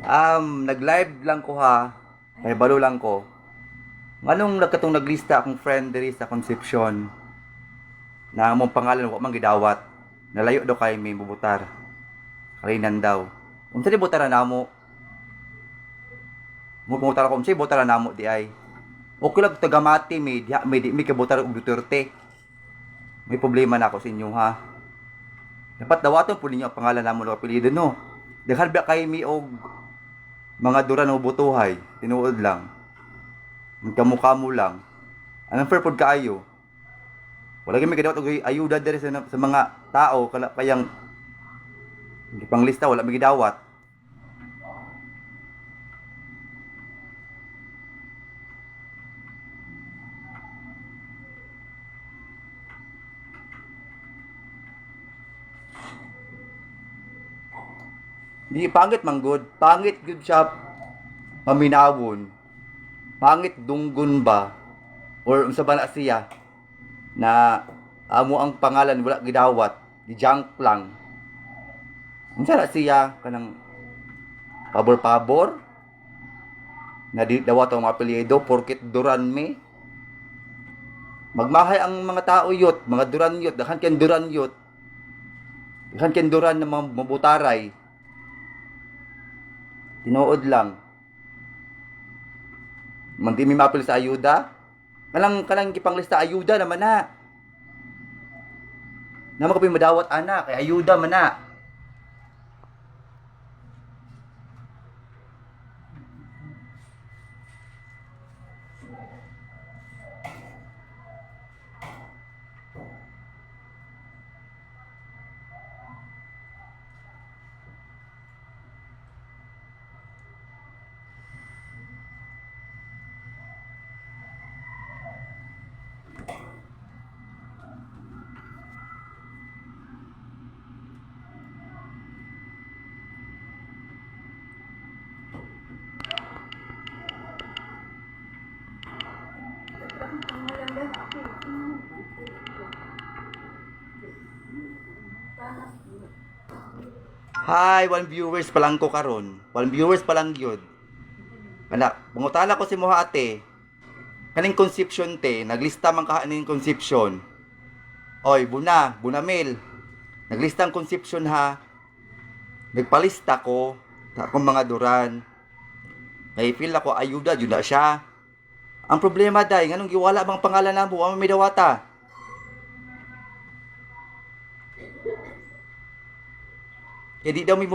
Um, nag-live lang ko ha. May balo lang ko. Nganong nagkatong naglista akong friend diri sa Concepcion. Na among pangalan wa man gidawat. Nalayo daw kay may bubutar. Kalinan daw. Unsa di butara namo? Mo butar ko unsa butara namo di ay. Okay lang tagamati may diha may di may kabutar og Duterte. May problema na ako sa inyo ha. Dapat dawaton po ninyo ang pangalan namo ng apelyido no. Daghan ba kay mi og mga duran o butuhay, tinuod lang. Magkamukha mo lang. Anong fair pod kaayo? Wala may kadawat og ayuda diri sa, sa mga tao kala kayang panglista wala may gidawat. Di pangit man good. Pangit good siya paminawon. Pangit dunggon ba? Or unsa ba na siya na amo ang pangalan wala gidawat, gi-junk lang. Unsa na siya kanang pabor-pabor? Na di dawat ang apelyido porket duran me. Magmahay ang mga tao yot, mga duran yot, dahan ken duran yot. Dahan ken duran na mabutaray. Tinuod lang. Man di mi mapil sa ayuda. Kalang kalang gipanglista ayuda naman na. Naman ko madawat ana kay ayuda man na. Hi, one viewers pa lang ko karon. One viewers pa lang gyud. Anak, pangutana ko si mo ate. Kaning conception te, naglista man ka ning conception. Oy, buna, bunamil. Naglista ang conception ha. Nagpalista ko sa akong mga duran. May feel ako ayuda jud na siya. Ang problema day, nganong giwala bang pangalan namo ang may dawata? Eh di daw may